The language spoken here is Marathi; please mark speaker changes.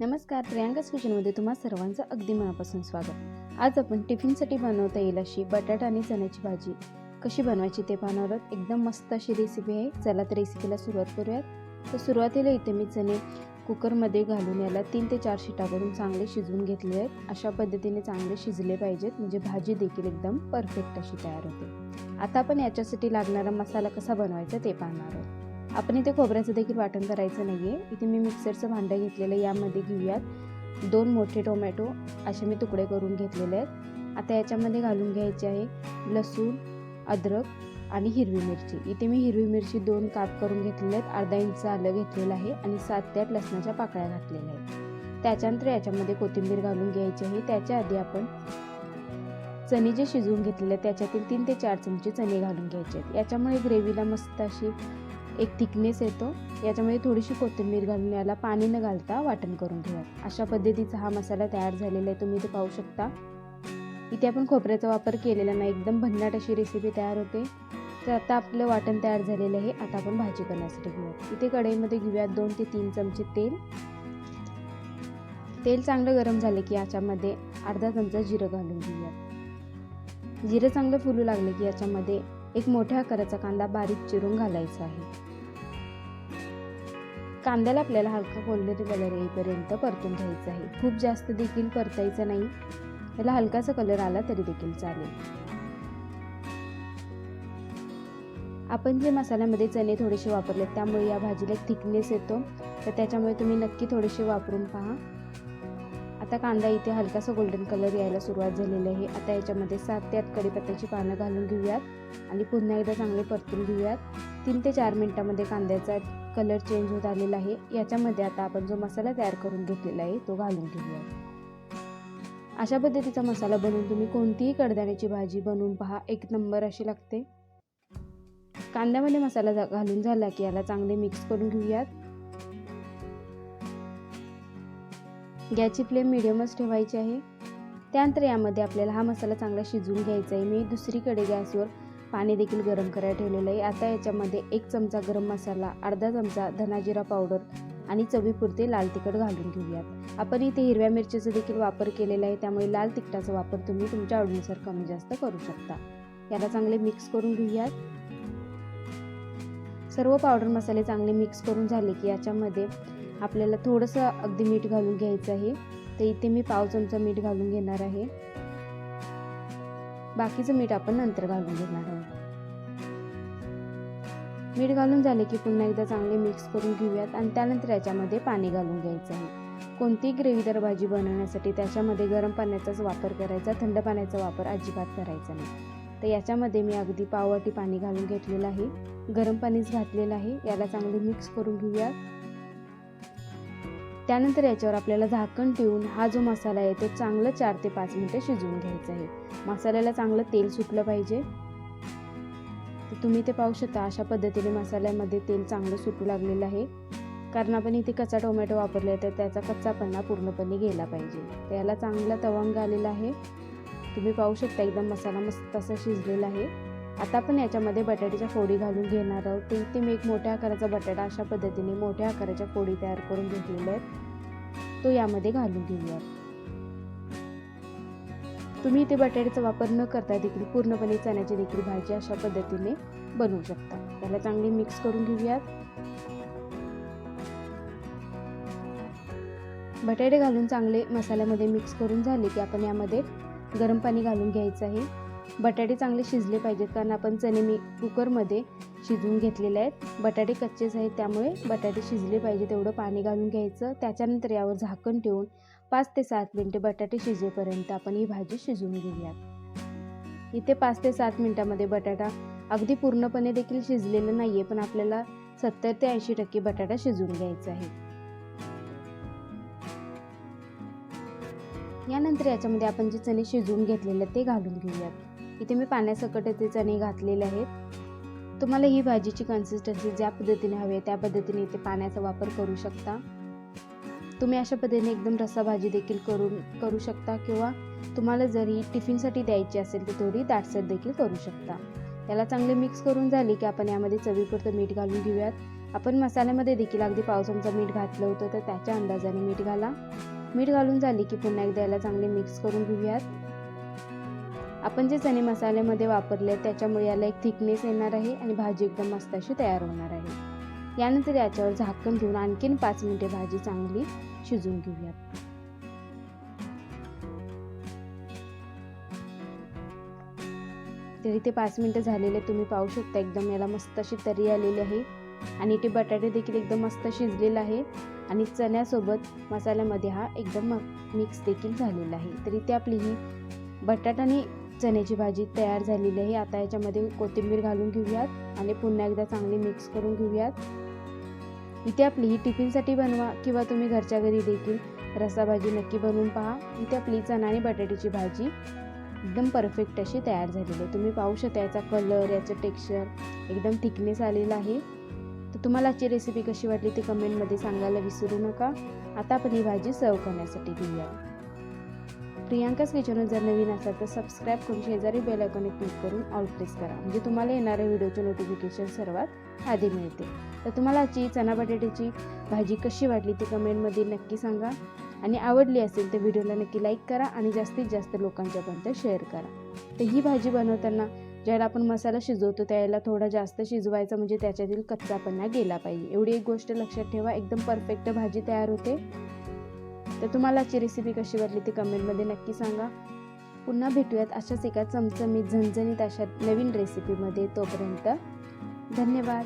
Speaker 1: नमस्कार प्रियांकाच किचनमध्ये तुम्हा सर्वांचं अगदी मनापासून स्वागत. आज आपण टिफिनसाठी बनवता येईल अशी बटाटा आणि चण्याची भाजी. कशी बनवायची ते पाहणार आहोत. एकदम मस्त अशी रेसिपी आहे. चला तर रेसिपीला सुरुवात करूयात. तर सुरुवातीला इथे मी चणे कुकरमध्ये घालून याला तीन ते चार शिटा करून चांगले शिजवून घेतले आहेत. अशा पद्धतीने चांगले शिजले पाहिजेत. म्हणजे भाजी देखील एकदम परफेक्ट अशी तयार होते. आता आपण याच्यासाठी लागणारा मसाला कसा बनवायचा ते पाहणार आहोत. आपण इथे खोबऱ्याचं देखील वाटण करायचं नाही आहे इथे मी मिक्सरचं भांडं घेतलेलं आहे. यामध्ये घेऊयात. दोन मोठे टोमॅटो असे मी तुकडे करून घेतलेले आहेत. आता याच्यामध्ये घालून घ्यायचे आहे लसूण अद्रक आणि हिरवी मिरची. इथे मी हिरवी मिरची दोन काप करून घेतलेले आहेत. अर्धा इंच आलं घेतलेलं आहे आणि सात ते आठ लसणाच्या पाकळ्या घातलेल्या आहेत. त्याच्यानंतर याच्यामध्ये कोथिंबीर घालून घ्यायची आहे. त्याच्या आधी आपण चणे जे शिजवून घेतलेले आहेत त्याच्यातील तीन ते चार चमचे चणे घालून घ्यायचे आहेत. याच्यामुळे ग्रेव्हीला मस्त अशी एक थिकनेस येतो. याच्यामध्ये थोडीशी कोथिंबीर घालून याला पाणी न घालता वाटण करून घेऊया अशा पद्धतीचा हा मसाला तयार झालेला आहे. तुम्ही इथे पाहू शकता. इथे आपण खोबऱ्याचा वापर केलेला नाही. एकदम भन्नाट अशी रेसिपी तयार होते. तर आता आपलं वाटण तयार झालेलं आहे. आता आपण भाजी करण्यासाठी घेऊया इथे कढईमध्ये घेऊयात दोन ते तीन चमचे तेल. तेल चांगलं गरम झाले की याच्यामध्ये अर्धा चमचा जिरं घालून घेऊयात. जिरं चांगलं फुलू लागले की याच्यामध्ये एक मोठ्या आकाराचा कांदा बारीक चिरून घालायचा आहे. कांद्याला आपल्याला हलका गोल्डन कलर येईपर्यंत परतून घ्यायचा आहे. खूप जास्त देखील परतायचं नाही. त्याला हलकासा कलर आला तरी देखील चालेल. आपण जे मसाल्यामध्ये चणे थोडेसे वापरले त्यामुळे या भाजीला एक थिकनेस येतो. तर त्याच्यामुळे तुम्ही नक्की थोडेसे वापरून पहा. आता कांदा इथे हलकासा गोल्डन कलर यायला सुरुवात झालेली आहे. आता याच्यामध्ये सात ते आठ कढीपत्त्याची पानं घालून घेऊयात. आणि पुन्हा एकदा चांगले परतून घेऊयात. तीन ते चार मिनटामध्ये कांद्याचा कलर चेंज होत आलेला आहे. याच्यामध्ये आता आपण जो मसाला तयार करून घेतलेला आहे तो घालून घेऊया. अशा पद्धतीचा मसाला बनवून तुम्ही कोणतीही कडधान्याची भाजी बनवून पहा. एक नंबर अशी लागते. कांद्यामध्ये मसाला घालून झाला की याला चांगले मिक्स करून घेऊयात. गॅसची फ्लेम मिडियमच ठेवायची आहे. त्यानंतर यामध्ये आपल्याला हा मसाला चांगला शिजवून घ्यायचा आहे. मी दुसरीकडे गॅसवर पाणी देखील गरम करायला ठेवलेलं आहे. आता याच्यामध्ये एक चमचा गरम मसाला अर्धा चमचा धनाजिरा पावडर आणि चवीपुरते लाल तिखट घालून घेऊयात. आपण इथे हिरव्या मिरचीचा देखील वापर केलेला आहे. त्यामुळे लाल तिखटाचा वापर तुम्ही तुमच्या आवडीनुसार कमी जास्त करू शकता. याला चांगले मिक्स करून घेऊयात. सर्व पावडर मसाले चांगले मिक्स करून झाले की याच्यामध्ये आपल्याला थोडंसं अगदी मीठ घालून घ्यायचं आहे. तर इथे मी पाव चमचा मीठ घालून घेणार आहे. बाकीचं मीठ आपण नंतर घालून घेणार आहोत. मीठ घालून झाले की पुन्हा एकदा चांगले मिक्स करून घेऊयात आणि त्यानंतर याच्यामध्ये पाणी घालून घ्यायचं आहे. कोणतीही ग्रेव्हीदार भाजी बनवण्यासाठी त्याच्यामध्ये गरम पाण्याचाच वापर करायचा थंड पाण्याचा वापर अजिबात करायचा नाही. तर याच्यामध्ये मी अगदी पाववाटी पाणी घालून घेतलेलं आहे. गरम पाणीच घातलेलं आहे. याला चांगले मिक्स करून घेऊयात. त्यानंतर याच्यावर आपल्याला झाकण ठेवून हा जो मसाला आहे तो चांगलं चार ते पाच मिनटं शिजवून घ्यायचा आहे. मसाल्याला चांगलं तेल सुटलं पाहिजे. तर तुम्ही ते पाहू शकता अशा पद्धतीने मसाल्यामध्ये तेल चांगलं सुटू लागलेलं आहे. कारण आपण इथे कच्चा टोमॅटो वापरले तर त्याचा कच्चापणा पूर्णपणे गेला पाहिजे. त्याला चांगला तवंग आलेला आहे. तुम्ही पाहू शकता एकदम मसाला मस्त असा शिजलेला आहे. आता आपण याच्यामध्ये बटाट्याच्या फोडी घालून घेणार आहोत. ते ते मी एक मोठ्या आकाराचा बटाटा अशा पद्धतीने मोठ्या आकाराच्या फोडी तयार करून घेतलेल्या आहेत. तो यामध्ये घालून घेऊयात. तुम्ही इथे बटाट्याचा वापर न करता देखील पूर्णपणे चण्याची देखील भाजी अशा पद्धतीने बनवू शकता. त्याला चांगली मिक्स करून घेऊयात. बटाटे घालून चांगले मसाल्यामध्ये मिक्स करून झाले की आपण यामध्ये गरम पाणी घालून घ्यायचं आहे. बटाटे चांगले शिजले पाहिजेत कारण आपण चणे मी कुकरमध्ये शिजवून घेतलेले आहेत. बटाटे कच्चेच आहेत त्यामुळे बटाटे शिजले पाहिजे तेवढं पाणी घालून घ्यायचं. त्याच्यानंतर यावर झाकण ठेवून पाच ते सात मिनटे बटाटे शिजेपर्यंत आपण ही भाजी शिजवून घेऊयात. इथे पाच ते सात मिनटामध्ये बटाटा अगदी पूर्णपणे देखील शिजलेलं नाही आहे पण आपल्याला सत्तर ते ऐंशी टक्के बटाटा शिजवून घ्यायचा आहे. यानंतर याच्यामध्ये आपण जे चणे शिजवून घेतलेले ते घालून घेऊयात. इथे मी पाण्यासकट ते चणे घातलेले आहेत. तुम्हाला ही भाजीची कन्सिस्टन्सी ज्या पद्धतीने हवी आहे त्या पद्धतीने इथे पाण्याचा वापर करू शकता. तुम्ही अशा पद्धतीने एकदम रस्सा भाजी देखील करून करू शकता किंवा तुम्हाला जरी टिफिनसाठी द्यायची असेल तर थोडी दाटसर देखील करू शकता. त्याला चांगले मिक्स करून झाली की आपण यामध्ये चवीपुरतं मीठ घालून घेऊयात. आपण मसाल्यामध्ये देखील अगदी पाव चमचा मीठ घातलं होतं तर त्याच्या अंदाजाने मीठ घाला. मीठ घालून झाली की पुन्हा एकदा याला चांगले मिक्स करून घेऊयात. आपण जे चणे मसाल्यामध्ये वापरले त्याच्यामुळे याला एक थिकनेस येणार आहे आणि भाजी एकदम मस्त अशी तयार होणार आहे. यानंतर याच्यावर झाकण ठेवून आणखीन पाच मिनिटे भाजी चांगली शिजून घेऊयात. तर इथे पाच मिनटं झालेले तुम्ही पाहू शकता एकदम याला मस्त अशी तरी आलेली आहे. आणि इथे बटाटे देखील एकदम मस्त शिजलेला आहे. आणि चण्यासोबत मसाल्यामध्ये हा एकदम मिक्स देखील झालेला आहे. तर इथे आपली ही बटाटा आणि चण्याची भाजी तयार झालेली आहे. आता याच्यामध्ये कोथिंबीर घालून घेऊयात आणि पुन्हा एकदा चांगली मिक्स करून घेऊयात. इथे आपली ही टिफिनसाठी बनवा किंवा तुम्ही घरच्या घरी देखील रसाभाजी नक्की बनवून पहा. इथे आपली चणा आणि बटाट्याची भाजी एकदम परफेक्ट अशी तयार झालेली आहे. तुम्ही पाहू शकता याचा कलर याचं टेक्स्चर एकदम थिकनेस आलेला आहे. तर तुम्हाला आजची रेसिपी कशी वाटली ती कमेंटमध्ये सांगायला विसरू नका. आता आपण ही भाजी सर्व करण्यासाठी घेऊया. प्रियांकाच किचन जर नवीन असाल तर सबस्क्राईब करून शेजारी बेल आयकॉनवर क्लिक करून ऑल प्रेस करा. म्हणजे तुम्हाला येणाऱ्या व्हिडिओचे नोटिफिकेशन सर्वात आधी मिळते. तर तुम्हाला आजची चना बटाट्याची भाजी कशी वाटली ती कमेंटमध्ये नक्की सांगा. आणि आवडली असेल तर व्हिडिओला नक्की लाईक करा आणि जास्तीत जास्त लोकांच्यापर्यंत शेअर करा. तर ही भाजी बनवताना ज्याला आपण मसाला शिजवतो त्याला थोडा जास्त शिजवायचा म्हणजे त्याच्यातील कच्चापणा गेला पाहिजे. एवढी एक गोष्ट लक्षात ठेवा एकदम परफेक्ट भाजी तयार होते. तर तुम्हाला आजची रेसिपी कशी वाटली ती कमेंटमध्ये नक्की सांगा. पुन्हा भेटूयात अशाच एका चमचमीत झणझणीत अशा नवीन रेसिपीमध्ये तोपर्यंत. धन्यवाद.